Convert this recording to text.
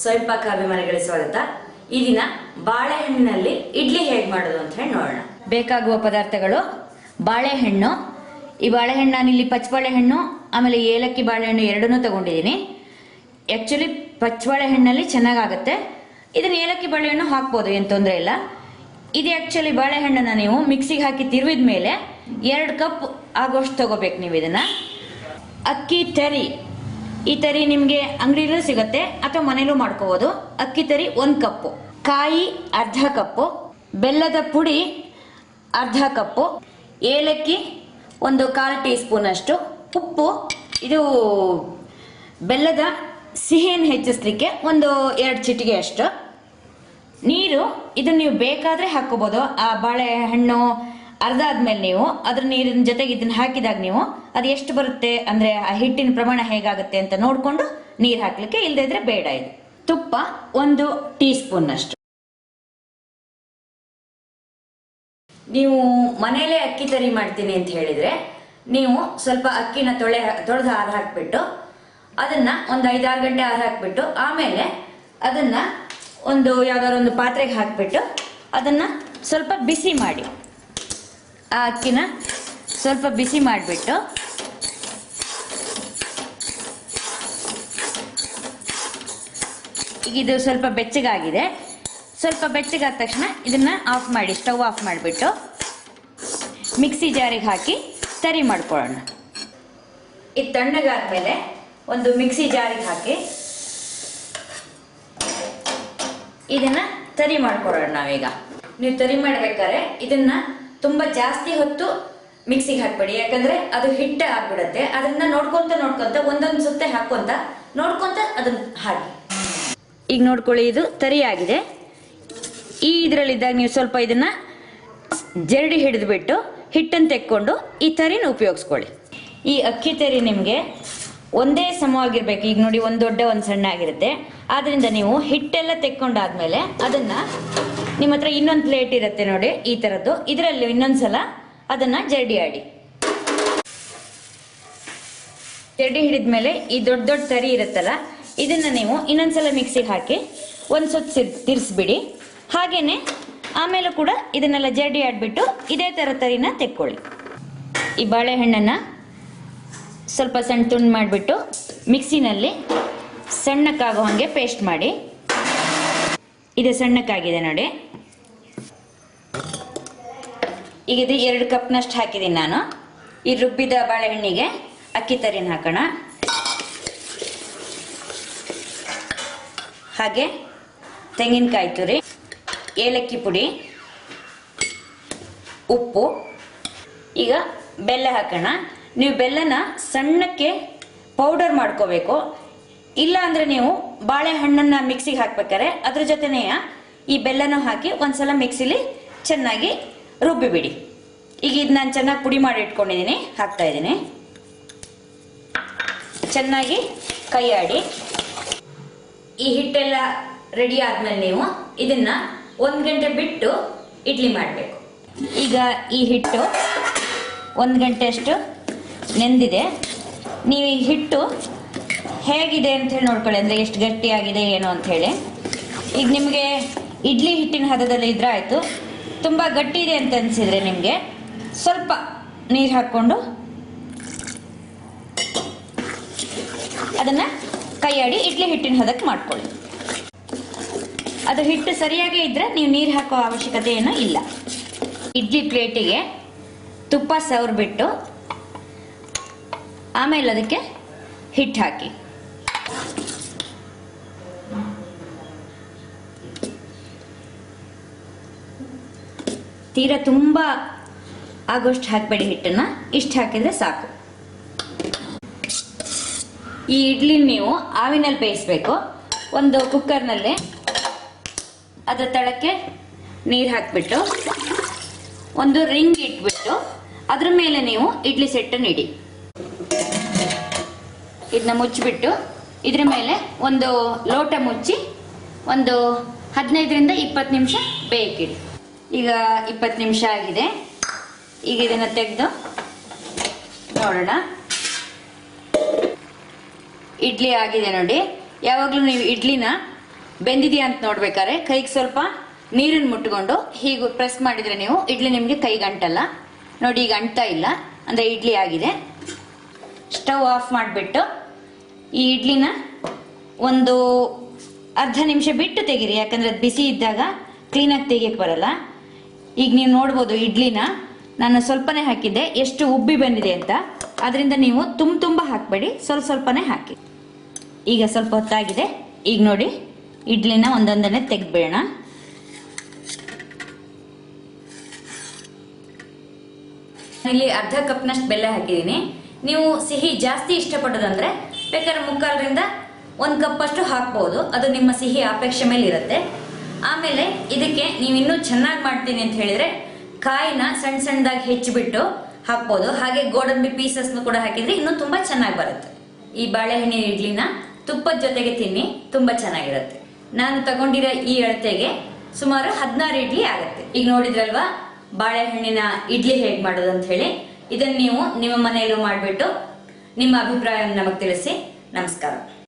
ಸ್ವಯಂಪಾಕ ಅಭಿಮಾನಿಗಳಿಗೆ ಸ್ವಾಗತ. ಈ ದಿನ ಬಾಳೆಹಣ್ಣಿನಲ್ಲಿ ಇಡ್ಲಿ ಹೇಗೆ ಮಾಡೋದು ಅಂತ ಹೇಳಿ ನೋಡೋಣ. ಬೇಕಾಗುವ ಪದಾರ್ಥಗಳು, ಬಾಳೆಹಣ್ಣು, ಈ ಬಾಳೆಹಣ್ಣು ನಾನಿಲ್ಲಿ ಪಚ್ಚ ಬಾಳೆಹಣ್ಣು ಆಮೇಲೆ ಏಲಕ್ಕಿ ಬಾಳೆಹಣ್ಣು ಎರಡನ್ನೂ ತಗೊಂಡಿದ್ದೀನಿ. ಆ್ಯಕ್ಚುಲಿ ಪಚ್ಚಬಾಳೆಹಣ್ಣಲ್ಲಿ ಚೆನ್ನಾಗಾಗುತ್ತೆ. ಇದನ್ನ ಏಲಕ್ಕಿ ಬಾಳೆಹಣ್ಣು ಹಾಕ್ಬೋದು, ಏನು ತೊಂದರೆ ಇಲ್ಲ. ಇದು ಆ್ಯಕ್ಚುಲಿ ಬಾಳೆಹಣ್ಣನ್ನು ನೀವು ಮಿಕ್ಸಿಗೆ ಹಾಕಿ ತಿರುವಿದ ಮೇಲೆ ಎರಡು ಕಪ್ ಆಗೋಷ್ಟು ತಗೋಬೇಕು ನೀವು ಇದನ್ನು. ಅಕ್ಕಿ ತರಿ. ಈ ತರಿ ನಿಮಗೆ ಅಂಗಡಿಲೂ ಸಿಗುತ್ತೆ ಅಥವಾ ಮನೇಲೂ ಮಾಡ್ಕೋಬೋದು. ಅಕ್ಕಿ ತರಿ ಒಂದು ಕಪ್ಪು. ಕಾಯಿ ಅರ್ಧ ಕಪ್ಪು. ಬೆಲ್ಲದ ಪುಡಿ ಅರ್ಧ ಕಪ್ಪು. ಏಲಕ್ಕಿ ಒಂದು ಕಾಲು ಟೀ ಸ್ಪೂನ್ ಅಷ್ಟು. ಉಪ್ಪು, ಇದು ಬೆಲ್ಲದ ಸಿಹಿಯನ್ನು ಹೆಚ್ಚಿಸ್ಲಿಕ್ಕೆ ಒಂದು ಎರಡು ಚಿಟಿಗೆ ಅಷ್ಟು. ನೀರು ಇದನ್ನ ನೀವು ಬೇಕಾದ್ರೆ ಹಾಕೋಬಹುದು ಆ ಬಾಳೆಹಣ್ಣು ಅರ್ಧ ಆದ್ಮೇಲೆ ನೀವು ಅದ್ರ ನೀರಿನ ಜೊತೆಗೆ ಇದನ್ನ ಹಾಕಿದಾಗ ನೀವು ಅದು ಎಷ್ಟು ಬರುತ್ತೆ? ಅಂದ್ರೆ ಆ ಹಿಟ್ಟಿನ ಪ್ರಮಾಣ ಹೇಗಾಗುತ್ತೆ ಅಂತ ನೋಡ್ಕೊಂಡು ನೀರು ಹಾಕ್ಲಿಕ್ಕೆ ಇಲ್ಲದೇ ಇದ್ರೆ ಬೇಡ ಇದು. ತುಪ್ಪ ಒಂದು ಟೀ ಸ್ಪೂನ್ ಅಷ್ಟು. ನೀವು ಮನೆಯಲ್ಲೇ ಅಕ್ಕಿ ತರಿ ಮಾಡ್ತೀನಿ ಅಂತ ಹೇಳಿದ್ರೆ ನೀವು ಸ್ವಲ್ಪ ಅಕ್ಕಿನ ತೊಳೆ ತೊಳೆದು ಹಾರ ಹಾಕ್ಬಿಟ್ಟು ಅದನ್ನ ಒಂದು ಐದಾರು ಗಂಟೆ ಹಾರ ಹಾಕ್ಬಿಟ್ಟು ಆಮೇಲೆ ಅದನ್ನ ಒಂದು ಯಾವ್ದಾದ್ರು ಒಂದು ಪಾತ್ರೆಗೆ ಹಾಕ್ಬಿಟ್ಟು ಅದನ್ನ ಸ್ವಲ್ಪ ಬಿಸಿ ಮಾಡಿ. ಆ ಅಕ್ಕಿನ ಸ್ವಲ್ಪ ಬಿಸಿ ಮಾಡಿಬಿಟ್ಟು ಈಗ ಇದು ಸ್ವಲ್ಪ ಬೆಚ್ಚಗಾಗಿದೆ. ಸ್ವಲ್ಪ ಬೆಚ್ಚಗಾದ ತಕ್ಷಣ ಇದನ್ನ ಆಫ್ ಮಾಡಿ, ಸ್ಟವ್ ಆಫ್ ಮಾಡಿಬಿಟ್ಟು ಮಿಕ್ಸಿ ಜಾರಿಗೆ ಹಾಕಿ ತರಿ ಮಾಡ್ಕೊಳ್ಳೋಣ. ಇದು ತಣ್ಣಗಾದ್ಮೇಲೆ ಒಂದು ಮಿಕ್ಸಿ ಜಾರಿಗೆ ಹಾಕಿ ಇದನ್ನ ತರಿ ಮಾಡ್ಕೊಳ್ಳೋಣ ನಾವೀಗ. ನೀವು ತರಿ ಮಾಡ್ಬೇಕಾದ್ರೆ ಇದನ್ನ ತುಂಬಾ ಜಾಸ್ತಿ ಹೊತ್ತು ಮಿಕ್ಸಿಗೆ ಹಾಕ್ಬೇಡಿ. ಯಾಕಂದ್ರೆ ಅದು ಹಿಟ್ಟ ಆಗ್ಬಿಡತ್ತೆ. ಅದನ್ನ ನೋಡ್ಕೊಂತ ನೋಡ್ಕೊಂತ ಒಂದೊಂದು ಸುತ್ತೆ ಹಾಕೊಂತ ನೋಡ್ಕೊಂತ ಅದನ್ನ ಹಾಕಿ ಈಗ ನೋಡ್ಕೊಳ್ಳಿ, ಇದು ತರಿ ಆಗಿದೆ ಈ ಇದರಲ್ಲಿದ್ದಾಗ ನೀವು ಸ್ವಲ್ಪ ಇದನ್ನ ಜರಡಿ ಹಿಡಿದ್ಬಿಟ್ಟು ಹಿಟ್ಟನ್ನು ತೆಕ್ಕೊಂಡು ಈ ತರಿನ ಉಪಯೋಗಿಸ್ಕೊಳ್ಳಿ. ಈ ಅಕ್ಕಿ ತರಿ ನಿಮಗೆ ಒಂದೇ ಸಮವಾಗಿರ್ಬೇಕು. ಈಗ ನೋಡಿ, ಒಂದು ದೊಡ್ಡ, ಒಂದು ಸಣ್ಣ ಆಗಿರುತ್ತೆ. ಆದ್ರಿಂದ ನೀವು ಹಿಟ್ಟೆಲ್ಲ ತೆಕ್ಕೊಂಡಾದ್ಮೇಲೆ ಅದನ್ನ ನಿಮ್ಮ ಹತ್ರ ಇನ್ನೊಂದು ಪ್ಲೇಟ್ ಇರುತ್ತೆ ನೋಡಿ, ಈ ಥರದ್ದು ಇದರಲ್ಲಿ ಇನ್ನೊಂದ್ಸಲ ಅದನ್ನ ಜರಡಿ ಆಡಿ. ಜರಡಿ ಹಿಡಿದ್ಮೇಲೆ ಈ ದೊಡ್ಡ ದೊಡ್ಡ ತರಿ ಇರುತ್ತಲ್ಲ, ಇದನ್ನ ನೀವು ಇನ್ನೊಂದ್ಸಲ ಮಿಕ್ಸಿಗೆ ಹಾಕಿ ಒಂದು ಸುತ್ತು ತಿರ್ಸ್ಬಿಡಿ. ಹಾಗೇನೆ ಆಮೇಲೆ ಕೂಡ ಇದನ್ನೆಲ್ಲ ಜರಡಿ ಆಡ್ಬಿಟ್ಟು ಇದೇ ಥರ ತರಿನ ತೆಕ್ಕೊಳ್ಳಿ. ಈ ಬಾಳೆಹಣ್ಣನ್ನು ಸ್ವಲ್ಪ ಸಣ್ಣ ತುಂಡು ಮಾಡಿಬಿಟ್ಟು ಮಿಕ್ಸಿನಲ್ಲಿ ಸಣ್ಣಕ್ಕಾಗೋ ಹಾಗೆ ಪೇಸ್ಟ್ ಮಾಡಿ. ಇದು ಸಣ್ಣಕ್ಕಾಗಿದೆ ನೋಡಿ. ಈಗ ಇದು ಎರಡು ಕಪ್ನಷ್ಟು ಹಾಕಿದ್ದೀನಿ ನಾನು. ಈ ರುಬ್ಬಿದ ಬಾಳೆಹಣ್ಣಿಗೆ ಅಕ್ಕಿ ತರಿನ ಹಾಕೋಣ. ಹಾಗೆ ತೆಂಗಿನಕಾಯಿ ತುರಿ, ಏಲಕ್ಕಿ ಪುಡಿ, ಉಪ್ಪು. ಈಗ ಬೆಲ್ಲ ಹಾಕೋಣ. ನೀವು ಬೆಲ್ಲನ ಸಣ್ಣಕ್ಕೆ ಪೌಡರ್ ಮಾಡ್ಕೋಬೇಕು. ಇಲ್ಲ ಅಂದ್ರೆ ನೀವು ಬಾಳೆಹಣ್ಣನ್ನ ಮಿಕ್ಸಿಗೆ ಹಾಕ್ಬೇಕಾರೆ ಅದ್ರ ಜೊತೆನೆಯ ಈ ಬೆಲ್ಲನ ಹಾಕಿ ಒಂದ್ಸಲ ಮಿಕ್ಸಿಲಿ ಚೆನ್ನಾಗಿ ರುಬ್ಬಿಬಿಡಿ. ಈಗ ಇದು ನಾನು ಚೆನ್ನಾಗಿ ಪುಡಿ ಮಾಡಿ ಇಟ್ಕೊಂಡಿದ್ದೀನಿ ಹಾಕ್ತಾ ಇದ್ದೀನಿ. ಚೆನ್ನಾಗಿ ಕೈ ಈ ಹಿಟ್ಟೆಲ್ಲ ರೆಡಿ ಆದ್ಮೇಲೆ ನೀವು ಇದನ್ನ ಒಂದ್ ಗಂಟೆ ಬಿಟ್ಟು ಇಡ್ಲಿ ಮಾಡಬೇಕು. ಈಗ ಈ ಹಿಟ್ಟು ಒಂದು ಗಂಟೆ ಅಷ್ಟು ನೆಂದಿದೆ. ನೀವು ಈ ಹಿಟ್ಟು ಹೇಗಿದೆ ಅಂತ ಹೇಳಿ ನೋಡ್ಕೊಳ್ಳಿ. ಅಂದರೆ ಎಷ್ಟು ಗಟ್ಟಿಯಾಗಿದೆ, ಏನು ಅಂಥೇಳಿ ಈಗ ನಿಮಗೆ ಇಡ್ಲಿ ಹಿಟ್ಟಿನ ಹದದಲ್ಲಿ ಇದ್ರೆ ಆಯಿತು. ತುಂಬ ಗಟ್ಟಿ ಇದೆ ಅಂತ ಅನಿಸಿದರೆ ನಿಮಗೆ ಸ್ವಲ್ಪ ನೀರು ಹಾಕ್ಕೊಂಡು ಅದನ್ನು ಕೈಯಾಡಿ ಇಡ್ಲಿ ಹಿಟ್ಟಿನ ಹದಕ್ಕೆ ಮಾಡ್ಕೊಳ್ಳಿ. ಅದು ಹಿಟ್ಟು ಸರಿಯಾಗಿ ಇದ್ದರೆ ನೀವು ನೀರು ಹಾಕೋ ಅವಶ್ಯಕತೆ ಏನೂ ಇಲ್ಲ. ಇಡ್ಲಿ ಪ್ಲೇಟಿಗೆ ತುಪ್ಪ ಸವರ್ಬಿಟ್ಟು ಆಮೇಲೆ ಅದಕ್ಕೆ ಹಿಟ್ಟು ಹಾಕಿ. ತೀರಾ ತುಂಬ ಆಗೋಷ್ಟು ಹಾಕಬೇಡಿ ಹಿಟ್ಟನ್ನು. ಇಷ್ಟು ಹಾಕಿದರೆ ಸಾಕು. ಈ ಇಡ್ಲಿ ನೀವು ಆವಿನಲ್ಲಿ ಬೇಯಿಸ್ಬೇಕು. ಒಂದು ಕುಕ್ಕರ್ನಲ್ಲಿ ಅದರ ತಳಕ್ಕೆ ನೀರು ಹಾಕಿಬಿಟ್ಟು ಒಂದು ರಿಂಗ್ ಇಟ್ಬಿಟ್ಟು ಅದ್ರ ಮೇಲೆ ನೀವು ಇಡ್ಲಿ ಸೆಟ್ಟನ್ನು ಇಡಿ. ಇದನ್ನ ಮುಚ್ಚಿಬಿಟ್ಟು ಇದ್ರ ಮೇಲೆ ಒಂದು ಲೋಟ ಮುಚ್ಚಿ ಒಂದು ಹದಿನೈದರಿಂದ ಇಪ್ಪತ್ತು ನಿಮಿಷ ಬೇಕಿಡಿ. ಈಗ ಇಪ್ಪತ್ತು ನಿಮಿಷ ಆಗಿದೆ. ಈಗ ಇದನ್ನು ತೆಗೆದು ನೋಡೋಣ. ಇಡ್ಲಿ ಆಗಿದೆ ನೋಡಿ. ಯಾವಾಗಲೂ ನೀವು ಇಡ್ಲಿನ ಬೆಂದಿದೆಯಾ ಅಂತ ನೋಡ್ಬೇಕಾದ್ರೆ ಕೈಗೆ ಸ್ವಲ್ಪ ನೀರನ್ನು ಮುಟ್ಕೊಂಡು ಹೀಗೆ ಪ್ರೆಸ್ ಮಾಡಿದರೆ ನೀವು ಇಡ್ಲಿ ನಿಮಗೆ ಕೈಗೆ ಅಂಟಲ್ಲ ನೋಡಿ ಈಗ ಅಂಟ್ತಾ ಇಲ್ಲ. ಅಂದರೆ ಇಡ್ಲಿ ಆಗಿದೆ. ಸ್ಟವ್ ಆಫ್ ಮಾಡಿಬಿಟ್ಟು ಈ ಇಡ್ಲಿನ ಒಂದು ಅರ್ಧ ನಿಮಿಷ ಬಿಟ್ಟು ತೆಗೀರಿ, ಯಾಕಂದ್ರೆ ಅದು ಬಿಸಿ ಇದ್ದಾಗ ಕ್ಲೀನಾಗಿ ತೆಗಿಯಕ್ಕೆ ಬರಲ್ಲ. ಈಗ ನೀವು ನೋಡ್ಬೋದು ಇಡ್ಲಿನ ನಾನು ಸ್ವಲ್ಪನೇ ಹಾಕಿದ್ದೆ, ಎಷ್ಟು ಉಬ್ಬಿ ಬಂದಿದೆ ಅಂತ. ಅದರಿಂದ ನೀವು ತುಂಬ ತುಂಬ ಹಾಕಬೇಡಿ, ಸ್ವಲ್ಪ ಸ್ವಲ್ಪನೇ ಹಾಕಿ. ಈಗ ಸ್ವಲ್ಪ ಹೊತ್ತಾಗಿದೆ, ಈಗ ನೋಡಿ ಇಡ್ಲಿನ ಒಂದೊಂದನ್ನೇ ತೆಗೆದ್ಬಿಡೋಣ. ಇಲ್ಲಿ ಅರ್ಧ ಕಪ್ನಷ್ಟು ಬೆಲ್ಲ ಹಾಕಿದ್ದೀನಿ. ನೀವು ಸಿಹಿ ಜಾಸ್ತಿ ಇಷ್ಟಪಡೋದಂದ್ರೆ ಬೇಕಾದ್ರೆ ಮುಕ್ಕಾಲರಿಂದ ಒಂದು ಕಪ್ಪಷ್ಟು ಹಾಕ್ಬೋದು. ಅದು ನಿಮ್ಮ ಸಿಹಿ ಅಪೇಕ್ಷೆ ಮೇಲೆ ಇರುತ್ತೆ. ಆಮೇಲೆ ಇದಕ್ಕೆ ನೀವು ಇನ್ನೂ ಚೆನ್ನಾಗಿ ಮಾಡ್ತೀನಿ ಅಂತ ಹೇಳಿದ್ರೆ ಕಾಯಿನ ಸಣ್ಣ ಸಣ್ಣದಾಗಿ ಹೆಚ್ಚಿಬಿಟ್ಟು ಹಾಕ್ಬೋದು. ಹಾಗೆ ಗೋಡಂಬಿ ಪೀಸಸ್ನು ಕೂಡ ಹಾಕಿದ್ರೆ ಇನ್ನೂ ತುಂಬ ಚೆನ್ನಾಗಿ ಬರುತ್ತೆ. ಈ ಬಾಳೆಹಣ್ಣಿನ ಇಡ್ಲಿನ ತುಪ್ಪದ ಜೊತೆಗೆ ತಿನ್ನಿ, ತುಂಬ ಚೆನ್ನಾಗಿರುತ್ತೆ. ನಾನು ತಗೊಂಡಿರೋ ಈ ಅಳತೆಗೆ ಸುಮಾರು ಹದಿನಾರು ಇಡ್ಲಿ ಆಗುತ್ತೆ. ಈಗ ನೋಡಿದ್ರಲ್ವಾ, ಬಾಳೆಹಣ್ಣಿನ ಇಡ್ಲಿ ಹೇಗೆ ಮಾಡೋದು ಅಂತ ಹೇಳಿ. ಇದನ್ನ ನೀವು ನಿಮ್ಮ ಮನೆಯಲ್ಲೂ ಮಾಡಿಬಿಟ್ಟು ನಿಮ್ಮ ಅಭಿಪ್ರಾಯವನ್ನು ನಮಗೆ ತಿಳಿಸಿ. ನಮಸ್ಕಾರ.